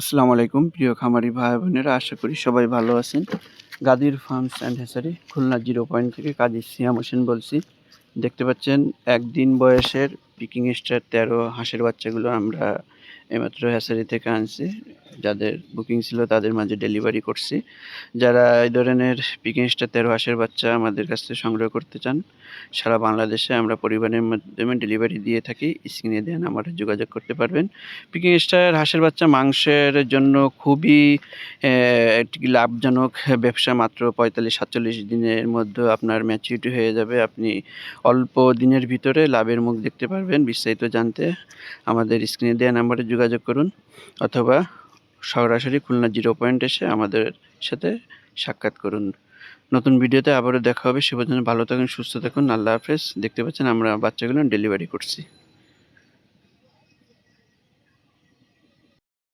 আসসালামু আলাইকুম, প্রিয় খামারি ভাই বোনেরা আশা করি সবাই ভালো আছেন। Gadir farms and hatchery Khulna zero point থেকে কাজী সিয়াম হোসেন বলছি। দেখতে পাচ্ছেন, একদিন বয়সের পিকিং স্টার তেরো হাঁসের বাচ্চাগুলো আমরা এইমাত্র হ্যাসারি থেকে আনছি। যাদের বুকিং ছিল তাদের মাঝে ডেলিভারি করছি। যারা এই ধরনের পিকিং তেরো হাঁসের বাচ্চা আমাদের কাছ থেকে সংগ্রহ করতে চান, সারা বাংলাদেশে আমরা পরিবারের মাধ্যমে ডেলিভারি দিয়ে থাকি। স্ক্রিনে দেন আমার যোগাযোগ করতে পারবেন। পিকিং হাঁসের বাচ্চা মাংসের জন্য খুবই একটি লাভজনক ব্যবসা। মাত্র পঁয়তাল্লিশ সাতচল্লিশ দিনের মধ্যে আপনার ম্যাচিউরিটি হয়ে যাবে। আপনি অল্প দিনের ভিতরে লাভের মুখ দেখতে পারবেন। বিস্তারিত জানতে আমাদের স্ক্রিনে দেওয়া নাম্বারে যোগাযোগ করুন। অথবা সরাসরি খুলনা জিরো পয়েন্ট এসে আমাদের সাথে সাক্ষাৎ করুন। নতুন ভিডিওতে আবারও দেখা হবে। সে পর্যন্ত ভালো থাকুন, সুস্থ থাকুন। আল্লাহ হাফেজ। দেখতে পাচ্ছেন আমরা বাচ্চাগুলো ডেলিভারি করছি।